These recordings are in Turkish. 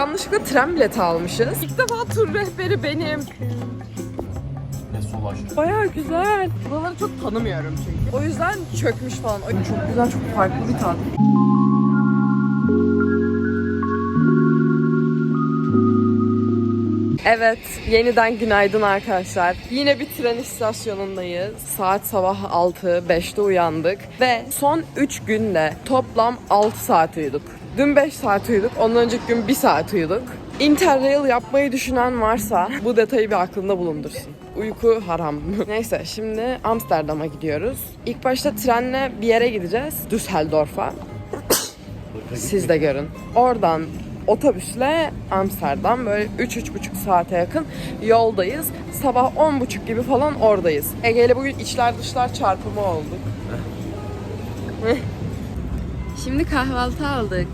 Yanlışlıkla tren bileti almışız. İlk defa tur rehberi benim. Ve sol aşağı. Baya güzel. Buraları çok tanımıyorum çünkü. O yüzden çökmüş falan. Çok güzel, çok farklı bir tat. Evet, yeniden günaydın arkadaşlar. Yine bir tren istasyonundayız. Saat sabah 6, 5'te uyandık. Ve son 3 günde toplam 6 saat uyuduk. Dün 5 saat uyuduk, ondan önceki gün 1 saat uyuduk. Interrail yapmayı düşünen varsa bu detayı bir aklında bulundursun. Uyku haram. Neyse şimdi Amsterdam'a gidiyoruz. İlk başta trenle bir yere gideceğiz. Düsseldorf'a. Siz de görün. Oradan otobüsle Amsterdam böyle 3-3,5 saate yakın yoldayız. Sabah 10.30 gibi falan oradayız. Ege ile bugün içler dışlar çarpımı olduk. Şimdi kahvaltı aldık.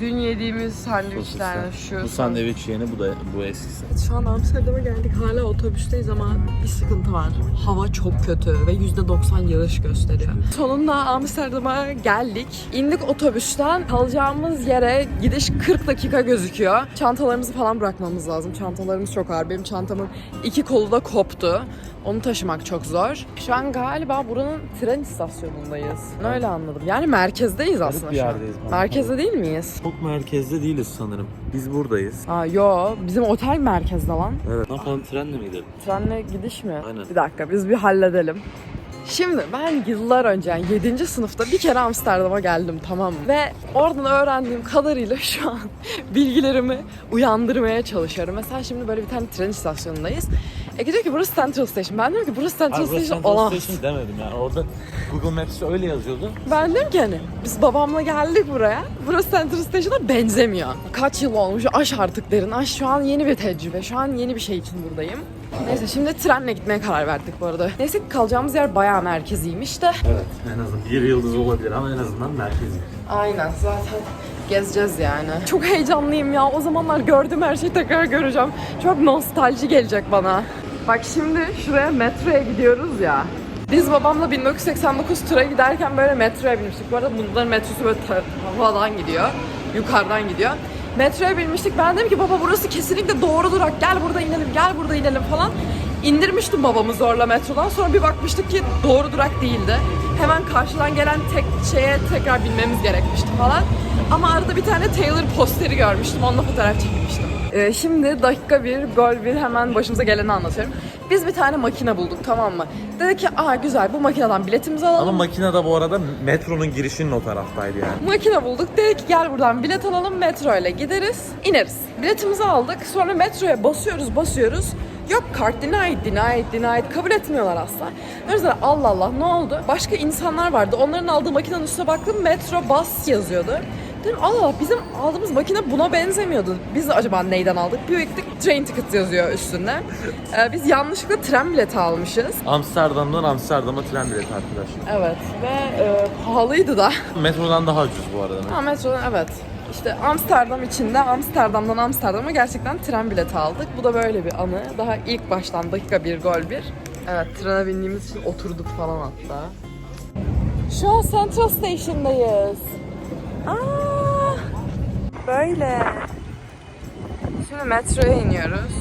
Dün yediğimiz sandviçler şu. Bu sandviç yeni, bu da bu eskisi. Şu an Amsterdam'a geldik. Hala otobüsteyiz ama bir sıkıntı var. Hava çok kötü ve %90 yağış gösteriyor. Sonunda Amsterdam'a geldik. İndik otobüsten. Kalacağımız yere gidiş 40 dakika gözüküyor. Çantalarımızı falan bırakmamız lazım. Çantalarımız çok ağır. Benim çantamın iki kolu da koptu. Onu taşımak çok zor. Şu an galiba buranın tren istasyonundayız. Öyle anladım. Yani merkezdeyiz aslında bir şu an. yerdeyiz. Merkezde değil miyiz? Çok merkezde değiliz sanırım. Biz buradayız. Aa yo, bizim otel merkezde lan. Evet. Ne yapalım trenle mi gidelim? Trenle gidiş mi? Aynen. Bir dakika biz bir halledelim. Şimdi ben yıllar önce yani 7. sınıfta bir kere Amsterdam'a geldim tamam mı? Ve oradan öğrendiğim kadarıyla şu an bilgilerimi uyandırmaya çalışıyorum. Mesela şimdi böyle bir tane tren istasyonundayız. Ege diyor ki burası Central Station. Ben diyorum ki burası Central burası Station Central olamaz. Station demedim yani. Orada Google Maps'te öyle yazıyordu. Ben dedim ki hani biz babamla geldik buraya. Burası Central Station'a benzemiyor. Kaç yıl olmuş aş artık derin. Aş şu an yeni bir tecrübe. Şu an yeni bir şey için buradayım. Neyse şimdi trenle gitmeye karar verdik bu arada. Neyse kalacağımız yer bayağı merkeziymiş de. Evet. En azından bir yıldız olabilir ama en azından merkezi. Aynen zaten gezeceğiz yani. Çok heyecanlıyım ya. O zamanlar gördüğüm her şeyi tekrar göreceğim. Çok nostalji gelecek bana. Bak şimdi şuraya metroya gidiyoruz ya. Biz babamla 1989 tura giderken böyle metroya binmiştik. Bu arada bunların metrosu böyle havadan gidiyor. Yukarıdan gidiyor. Metroya binmiştik. Ben dedim ki baba burası kesinlikle doğru durak. Gel burada inelim, gel burada inelim falan. İndirmiştim babamı zorla metrodan. Sonra bir bakmıştık ki doğru durak değildi. Hemen karşıdan gelen tek şeye tekrar binmemiz gerekmişti falan. Ama arada bir tane Taylor posteri görmüştüm. Onunla fotoğraf çekmiştim. Ee, şimdi dakika bir, gol bir hemen başımıza geleni anlatıyorum. Biz bir tane makine bulduk tamam mı? Dedi ki aa güzel bu makineden biletimizi alalım. Ama makine de bu arada metronun girişinin o taraftaydı yani. Makine bulduk. Dedi ki gel buradan bilet alalım metro ile gideriz ineriz. Biletimizi aldık sonra metroya basıyoruz basıyoruz. Yok kart denied, denied, denied. Kabul etmiyorlar asla. O yüzden Allah Allah ne oldu? Başka insanlar vardı. Onların aldığı makinenin üstüne baktım metro bus yazıyordu. Dedim Allah bizim aldığımız makine buna benzemiyordu. Biz de acaba neyden aldık? Bir baktık train ticket yazıyor üstünde. Ee, biz yanlışlıkla tren bileti almışız. Amsterdam'dan Amsterdam'a tren bileti arkadaşlar. Evet ve e, pahalıydı da. Metrodan daha ucuz bu arada. Ha metrodan evet. İşte Amsterdam içinde Amsterdam'dan Amsterdam'a gerçekten tren bileti aldık. Bu da böyle bir anı. Daha ilk baştan dakika bir gol bir. Evet trene bindiğimiz için oturduk falan hatta. Şu an Central Station'dayız. Aa, böyle. Şimdi metroya iniyoruz.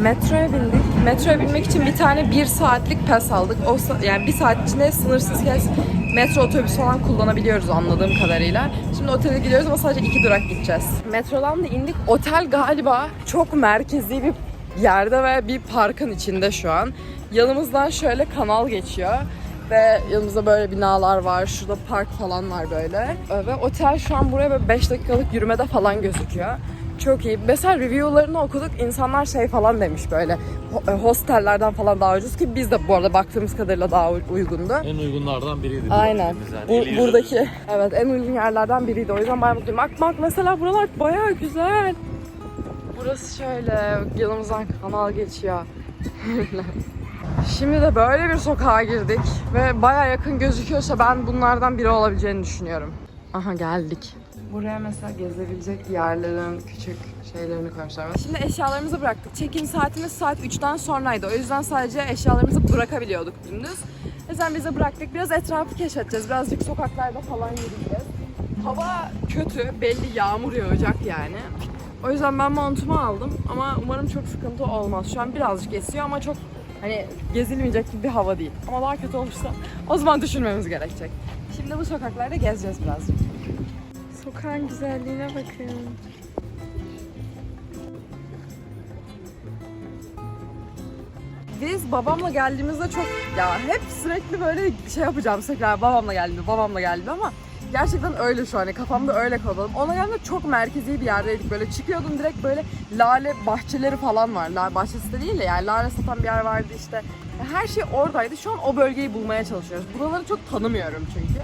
Metroya bindik. Metroya binmek için bir tane bir saatlik pas aldık. O sa- yani bir saat içinde sınırsız kez metro otobüs falan kullanabiliyoruz anladığım kadarıyla. Şimdi otele gidiyoruz ama sadece iki durak gideceğiz. Metrodan da indik. Otel galiba çok merkezi bir yerde ve bir parkın içinde şu an. Yanımızdan şöyle kanal geçiyor. Ve yanımızda böyle binalar var. Şurada park falan var böyle. Ve otel şu an buraya böyle 5 dakikalık yürümede falan gözüküyor. Çok iyi. Mesela review'larını okuduk. İnsanlar şey falan demiş böyle. e, Hostellerden falan daha ucuz ki biz de bu arada baktığımız kadarıyla daha uygundu. En uygunlardan biriydi. Aynen. Yani Bu, buradaki evet en uygun yerlerden biriydi. O yüzden bayağı mutluyum. Bak bak mesela buralar bayağı güzel. Burası şöyle yanımızdan kanal geçiyor. Şimdi de böyle bir sokağa girdik ve bayağı yakın gözüküyorsa ben bunlardan biri olabileceğini düşünüyorum. Aha geldik. Buraya mesela gezebilecek yerlerin küçük şeylerini koymuşlar. Şimdi eşyalarımızı bıraktık. Check-in saatimiz saat 3'ten sonraydı. O yüzden sadece eşyalarımızı bırakabiliyorduk gündüz. O yüzden biz de bıraktık. Biraz etrafı keşfedeceğiz. Birazcık sokaklarda falan yürüyeceğiz. hava kötü. Belli yağmur yağacak yani. O yüzden ben montumu aldım ama umarım çok sıkıntı olmaz. Şu an birazcık esiyor ama çok hani gezilmeyecek gibi bir hava değil. Ama daha kötü olursa o zaman düşünmemiz gerekecek. Şimdi bu sokaklarda gezeceğiz birazcık. Sokağın güzelliğine bakın. Biz babamla geldiğimizde çok ya hep sürekli böyle şey yapacağım tekrar babamla geldi, babamla geldi ama gerçekten öyle şu an. Hani kafamda öyle kalalım. Ona geldiğimde çok merkezi bir yerdeydik. Böyle çıkıyordum direkt böyle lale bahçeleri falan var. Lale bahçesi de değil de yani lale satan bir yer vardı işte. Her şey oradaydı. Şu an o bölgeyi bulmaya çalışıyoruz. Buraları çok tanımıyorum çünkü.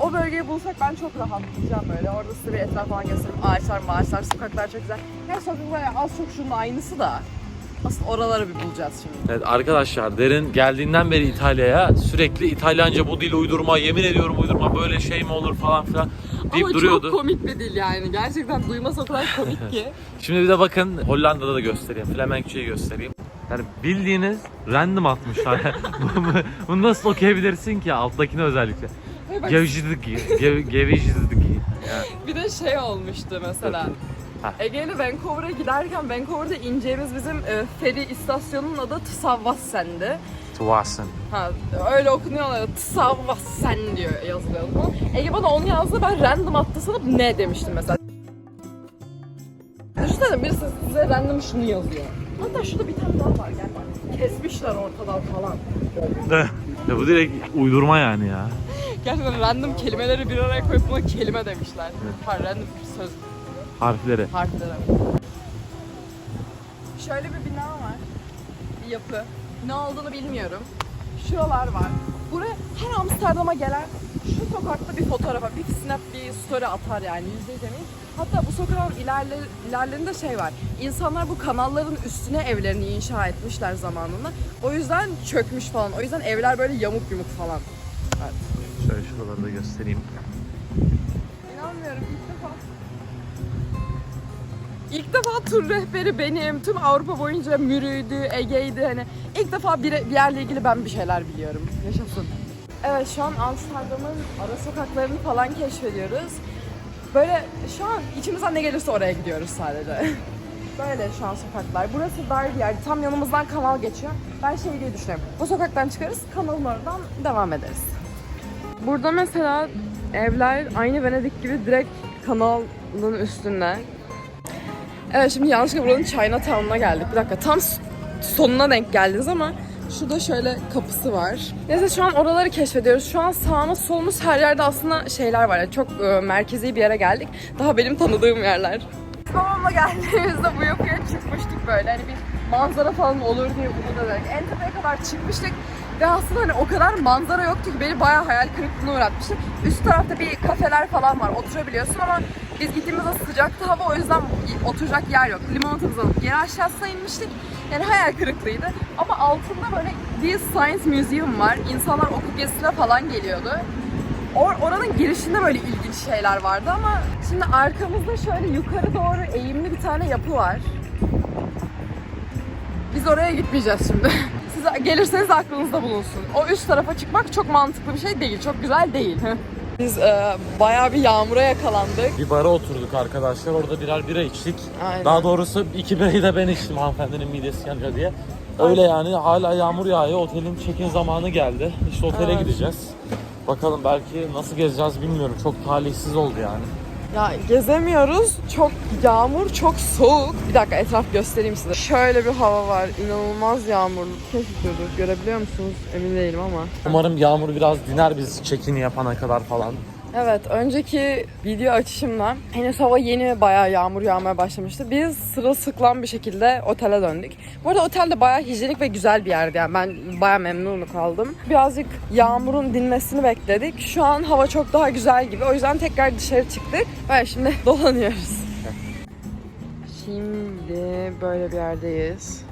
O bölgeyi bulsak ben çok rahatlayacağım böyle. Orada size bir etraf falan göstereyim. Ağaçlar, ağaçlar, sokaklar çok güzel. Her sokaklar az çok şunun aynısı da. Asıl oraları bir bulacağız şimdi. Evet arkadaşlar Derin geldiğinden beri İtalya'ya sürekli İtalyanca bu dil uydurma, yemin ediyorum uydurma böyle şey mi olur falan filan deyip Ama duruyordu. çok komik bir dil yani. Gerçekten duyması o kadar komik ki. Şimdi bir de bakın Hollanda'da da göstereyim. Flamenco'yu göstereyim. Yani bildiğiniz random atmışlar. Bu- bu- Bunu nasıl okuyabilirsin ki alttakini özellikle? Ve bak, Gevşizdiki, gev, gevşizdiki. Yani, bir de şey olmuştu mesela. Ha. Ege ile Vancouver'a giderken Vancouver'da ineceğimiz bizim e, feri istasyonunun adı Tsavvasen'di. Tuvasen. Ha öyle okunuyor Tsavvasen diyor yazılıyor. Ege bana onu yazdı ben random attı sanıp ne demiştim mesela. Düşünsene birisi size random şunu yazıyor. Hatta şurada bir tane daha var gel. Kesmişler ortadan falan. ya bu direkt uydurma yani ya. Gerçekten random kelimeleri bir araya koyup buna kelime demişler. Ha random söz Harfleri. harflere. Şöyle bir bina var. Bir yapı. Ne olduğunu bilmiyorum. Şuralar var. Buraya her Amsterdam'a gelen şu sokakta bir fotoğrafa, bir snap, bir story atar yani yüzde yüz eminim. Hatta bu sokağın ilerle, ilerlerinde şey var. İnsanlar bu kanalların üstüne evlerini inşa etmişler zamanında. O yüzden çökmüş falan. O yüzden evler böyle yamuk yumuk falan. Evet. Şöyle şuraları da göstereyim. İnanmıyorum ilk defa. İlk defa tur rehberi benim. Tüm Avrupa boyunca Mürü'ydü, Ege'ydi hani. ilk defa bir, bir yerle ilgili ben bir şeyler biliyorum. Yaşasın. Evet şu an Amsterdam'ın ara sokaklarını falan keşfediyoruz. Böyle şu an içimizden ne gelirse oraya gidiyoruz sadece. Böyle şu an sokaklar. Burası dar bir yer. Tam yanımızdan kanal geçiyor. Ben şey diye düşünüyorum. Bu sokaktan çıkarız, kanalın oradan devam ederiz. Burada mesela evler aynı Venedik gibi direkt kanalın üstünde. Evet şimdi yanlışlıkla buranın Chinatown'una geldik. Bir dakika tam sonuna denk geldiniz ama şurada şöyle kapısı var. Neyse şu an oraları keşfediyoruz. Şu an sağımız solumuz her yerde aslında şeyler var. Yani çok e, merkezi bir yere geldik. Daha benim tanıdığım yerler. Babamla geldiğimizde bu yapıya çıkmıştık böyle. Hani bir manzara falan olur diye umut ederek. En tepeye kadar çıkmıştık. Ve aslında hani o kadar manzara yoktu ki beni bayağı hayal kırıklığına uğratmıştı. Üst tarafta bir kafeler falan var. Oturabiliyorsun ama biz gittiğimizde sıcaktı hava o yüzden oturacak yer yok. Limonatamızı alıp geri aşağısına inmiştik. Yani hayal kırıklığıydı. Ama altında böyle bir Science Museum var. İnsanlar okul gezisine falan geliyordu. Or oranın girişinde böyle ilginç şeyler vardı ama şimdi arkamızda şöyle yukarı doğru eğimli bir tane yapı var. Biz oraya gitmeyeceğiz şimdi. Siz gelirseniz aklınızda bulunsun. O üst tarafa çıkmak çok mantıklı bir şey değil. Çok güzel değil. Biz e, bayağı bir yağmura yakalandık. Bir bara oturduk arkadaşlar. Orada birer bira içtik. Aynen. Daha doğrusu iki birayı da ben içtim hanımefendinin midesi yanıyor diye. Öyle yani hala yağmur yağıyor. Otelin check-in zamanı geldi. İşte otele Evet. gideceğiz. Bakalım belki nasıl gezeceğiz bilmiyorum. Çok talihsiz oldu yani. Ya gezemiyoruz. Çok yağmur, çok soğuk. Bir dakika etraf göstereyim size. Şöyle bir hava var. İnanılmaz yağmurlu. Keşfediyoruz. Görebiliyor musunuz? Emin değilim ama. Umarım yağmur biraz diner biz check-in'i yapana kadar falan. Evet, önceki video açışımda henüz hava yeni ve bayağı yağmur yağmaya başlamıştı. Biz sırılsıklam bir şekilde otele döndük. Bu arada otel de bayağı hijyenik ve güzel bir yerdi yani ben bayağı memnun kaldım. Birazcık yağmurun dinmesini bekledik. Şu an hava çok daha güzel gibi. O yüzden tekrar dışarı çıktık. Ve şimdi dolanıyoruz. Şimdi böyle bir yerdeyiz.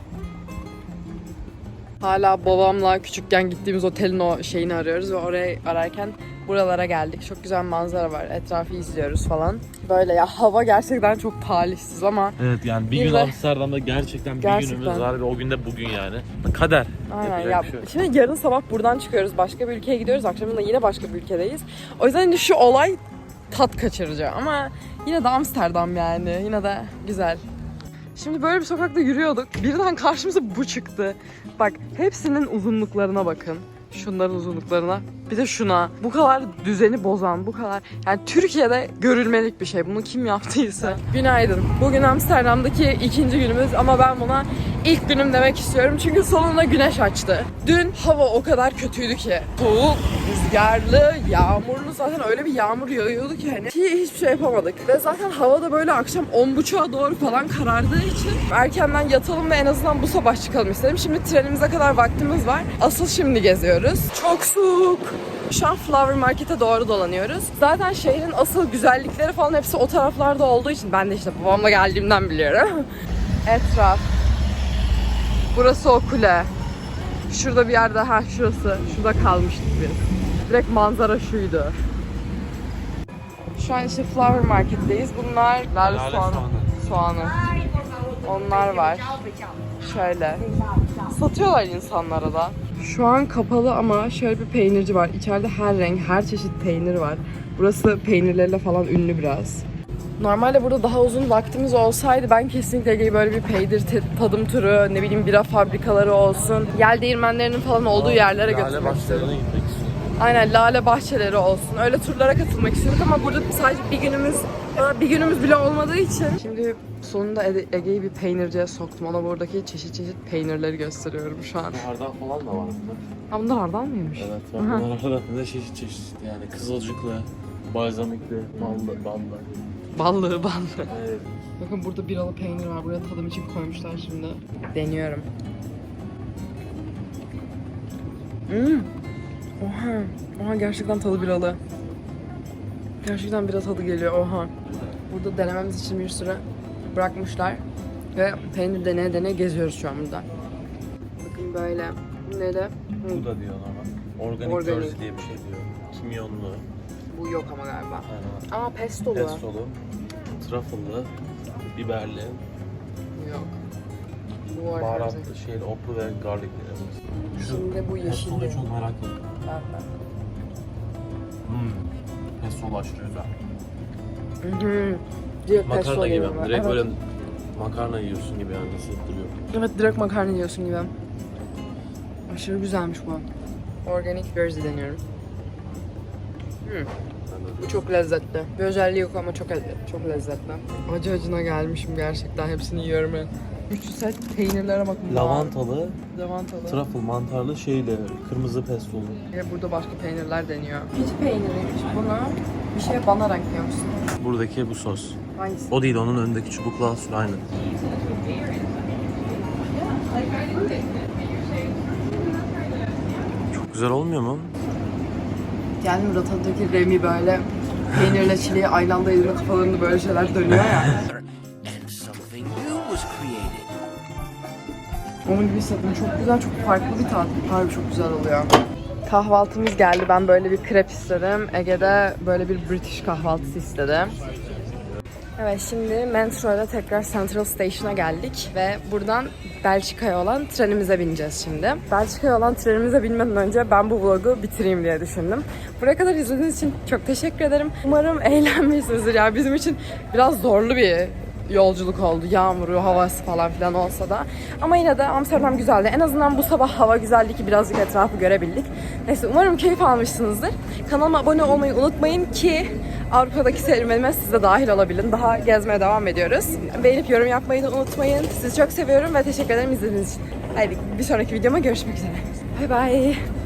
Hala babamla küçükken gittiğimiz otelin o şeyini arıyoruz ve oraya ararken buralara geldik. Çok güzel manzara var. Etrafı izliyoruz falan. Böyle ya hava gerçekten çok talihsiz ama Evet yani bir, Bir gün de- Amsterdam'da gerçekten bir Gerçekten. günümüz var ve o gün de bugün yani. Kader. aynen Yapacak ya. bir şey. Şimdi yarın sabah buradan çıkıyoruz. Başka bir ülkeye gidiyoruz. Akşamında yine başka bir ülkedeyiz. O yüzden hani şu olay tat kaçırıcı ama yine de Amsterdam yani. Yine de güzel. Şimdi böyle bir sokakta yürüyorduk. Birden karşımıza bu çıktı. Bak hepsinin uzunluklarına bakın. Şunların uzunluklarına. Bir de şuna. Bu kadar düzeni bozan, bu kadar... Yani Türkiye'de görülmelik bir şey. Bunu kim yaptıysa. Günaydın. Bugün Amsterdam'daki ikinci günümüz ama ben buna ilk günüm demek istiyorum. Çünkü sonunda güneş açtı. Dün hava o kadar kötüydü ki. Soğuk, rüzgarlı, yağmurlu zaten öyle bir yağmur yağıyordu ki hani ki hiçbir şey yapamadık. Ve zaten hava da böyle akşam 10.30'a doğru falan karardığı için erkenden yatalım ve en azından bu sabah çıkalım istedim. Şimdi trenimize kadar vaktimiz var. Asıl şimdi geziyoruz. Çok soğuk. Şu an Flower Market'e doğru dolanıyoruz. Zaten şehrin asıl güzellikleri falan hepsi o taraflarda olduğu için ben de işte babamla geldiğimden biliyorum. Etraf. Burası o kule. Şurada bir yerde ha şurası. Şurada kalmıştık biz. Direkt manzara şuydu. Şu an işte Flower Market'teyiz. Bunlar lale soğanı. soğanı. Onlar var. Şöyle. Satıyorlar insanlara da. Şu an kapalı ama şöyle bir peynirci var. İçeride her renk, her çeşit peynir var. Burası peynirleriyle falan ünlü biraz. Normalde burada daha uzun vaktimiz olsaydı ben kesinlikle Ege'yi böyle bir peynir tadım turu, ne bileyim bira fabrikaları olsun, yel değirmenlerinin falan olduğu yerlere götürmek istiyorum. başlarına gitmek istiyorum. Aynen lale bahçeleri olsun. Öyle turlara katılmak istiyoruz ama burada sadece bir günümüz bir günümüz bile olmadığı için. Şimdi sonunda Ege- Ege'yi bir peynirciye soktum. Ona buradaki çeşit çeşit peynirleri gösteriyorum şu an. Hardal falan da var. Ha bunlar hardal mıymış? Evet bak bunlar arasında çeşit çeşit yani kızılcıklı, balzamikli, ballı, ballı. Ballı ballı. Evet. Bakın burada biralı peynir var. Buraya tadım için koymuşlar şimdi. Deniyorum. Hmm. Oha. Oha gerçekten tadı biralı. Gerçekten bira tadı geliyor. Oha. Burada denememiz için bir süre bırakmışlar. Ve peynir deneye deneye geziyoruz şu an burada. Bakın böyle. Ne de? Bu da diyor ama. Organik, Organik. Jersey diye bir şey diyor. Kimyonlu, Bu yok ama galiba. yani Aa pestolu. pestolu, truffle'lı, biberli. Baharatlı, şeyli, otlu ve garlic Şimdi bu yeşilli. Çok merak ettim. Ben de. Hmm. Pestolu aşırı güzel. Hı hı. Direkt Makarna gibi. yiyorum ben. Direkt evet. böyle makarna yiyorsun gibi yani hissettiriyor. Evet direkt makarna yiyorsun gibi. Aşırı güzelmiş bu. Organic Jersey deniyorum. Hmm, Ben bu çok lezzetli. Bir özelliği yok ama çok çok lezzetli. Acı acına gelmişim gerçekten. Hepsini yiyorum ben. Üçlü set peynirlere bakın. Lavantalı, Lavantalı. truffle mantarlı şeyle kırmızı pestolu. Ve burada başka peynirler deniyor. Hiç peyniriymiş. Buna bir şey banarak yiyormuşsun. Buradaki bu sos. Hangisi? O değil onun önündeki çubuklu asıl aynı. Çok güzel olmuyor mu? Geldim Ratatouille'deki Remy böyle peynirle çileği aynı anda kafalarında böyle şeyler dönüyor ya. Onun gibi hissettim. Çok güzel, çok farklı bir tat. Harbi çok güzel oluyor. Kahvaltımız geldi. Ben böyle bir krep istedim. Ege'de böyle bir British kahvaltısı istedi. Evet şimdi metro ile tekrar Central Station'a geldik ve buradan Belçika'ya olan trenimize bineceğiz şimdi. Belçika'ya olan trenimize binmeden önce ben bu vlogu bitireyim diye düşündüm. Buraya kadar izlediğiniz için çok teşekkür ederim. Umarım eğlenmişsinizdir. Ya bizim için biraz zorlu bir yolculuk oldu. Yağmuru, havası falan filan olsa da. Ama yine de Amsterdam güzeldi. En azından bu sabah hava güzeldi ki birazcık etrafı görebildik. Neyse umarım keyif almışsınızdır. Kanalıma abone olmayı unutmayın ki Avrupa'daki serüvenime siz de dahil olabilin. Daha gezmeye devam ediyoruz. Beğenip yorum yapmayı da unutmayın. Sizi çok seviyorum ve teşekkür ederim izlediğiniz için. Haydi bir sonraki videoma görüşmek üzere. Bay bay.